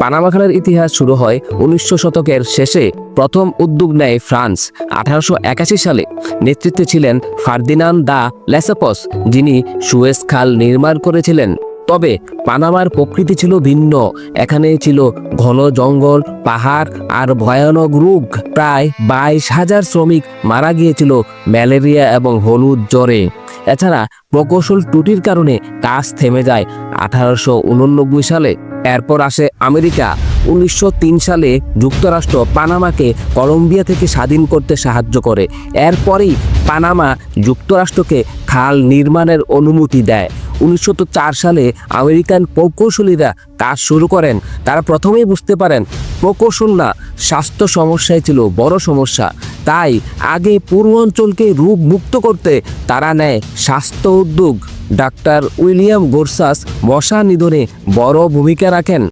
Panama খালের ইতিহাস শুরু হয় উনিশশো শতকের শেষে। প্রথম উদ্যোগ নেয় ফ্রান্স আঠারোশো একাশি সালে। নেতৃত্বে ছিলেন ফার্দিনান দা লেসাপস, যিনি সুয়েজ খাল নির্মাণ করেছিলেন। তবে পানামার প্রকৃতি ছিল ভিন্ন। এখানে ছিল ঘন জঙ্গল, পাহাড় আর ভয়ানক রোগ। প্রায় বাইশ হাজার শ্রমিক মারা গিয়েছিল ম্যালেরিয়া এবং হলুদ জ্বরে। এছাড়া প্রকৌশল ত্রুটির কারণে কাজ থেমে যায় আঠারোশো উননব্বই সালে। এরপর আসে আমেরিকা। উনিশশো তিন সালে যুক্তরাষ্ট্র পানামাকে কলম্বিয়া থেকে স্বাধীন করতে সাহায্য করে। এরপরেই পানামা যুক্তরাষ্ট্রকে খাল নির্মাণের অনুমতি দেয়। উনিশশো চার সালে আমেরিকান প্রকৌশলীরা কাজ শুরু করেন। তারা প্রথমেই বুঝতে পারেন, প্রকৌশল না, স্বাস্থ্য সমস্যায় ছিল বড় সমস্যা। তাই আগে পূর্ব অঞ্চলকে রোগ মুক্ত করতে তারা নেয় স্বাস্থ্য উদ্যোগ। ডাক্তার উইলিয়াম গোরসাস মশা নিধনে বড় ভূমিকা রাখেন।